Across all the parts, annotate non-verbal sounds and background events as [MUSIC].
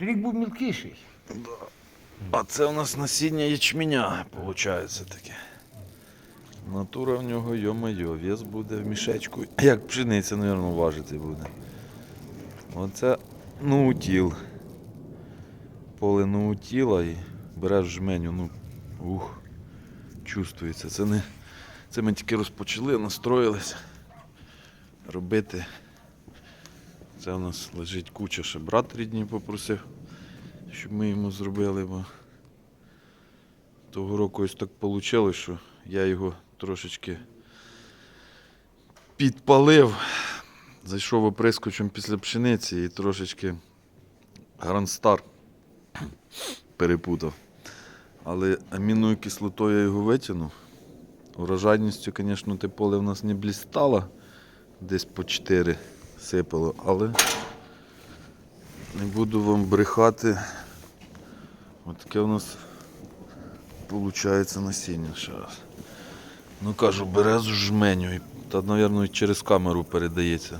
Рік був мілкіший. А це у нас насіння ячменя, виходить таке. Натура в нього, йо-моє, вес буде в мішечку. Як пшениця, мабуть, важити буде. Оце ноутіл. Поле ноутіла і береш жменю, ну, ух, чувствується. Це не. Це ми тільки розпочали, настроїлися робити. Це у нас лежить куча, ще брат рідній попросив, щоб ми йому зробили, бо того року ось так вийшло, що я його трошечки підпалив. Зайшов оприскочем після пшениці і трошечки Грандстар перепутав. Але амінною кислотою я його витягнув. Урожайністю, звісно, те поле в нас не блістало, десь по 4 сипало, але не буду вам брехати. Ось таке у нас виходить насіння ще раз. Ну кажу, березу жменю. і- Та, мабуть, через камеру передається.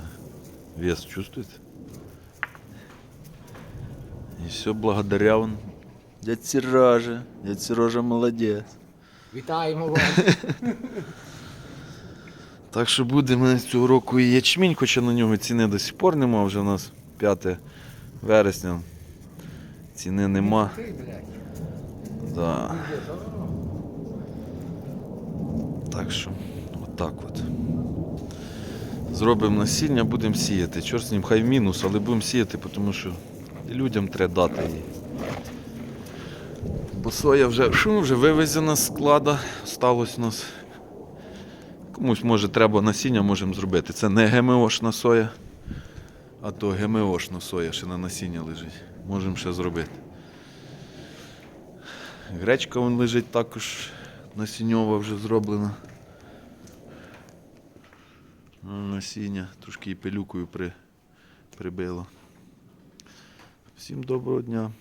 Вес чувствуєте? І все благодаря он. Дядь Сережа. Дядь Сережа молодець. Вітаємо вас. [LAUGHS] Так що буде в мене цього року і ячмінь, хоча на нього ціни до сих пор нема, вже у нас 5 вересня. Ціни нема. Да. Так що, отак от. Зробимо насіння, будемо сіяти. Чорт з ним, хай мінус, але будемо сіяти, тому що людям треба дати її. Бо соя вже, що вже вивезена з склада, сталося у нас. Комусь може треба насіння можемо зробити. Це не ГМОшна соя, а то ГМОшна соя ще на насіння лежить. Можемо ще зробити. Гречка вон лежить також насіньова вже зроблена. Ну, Насіння трошки і пилюкою при, прибило. Всім доброго дня.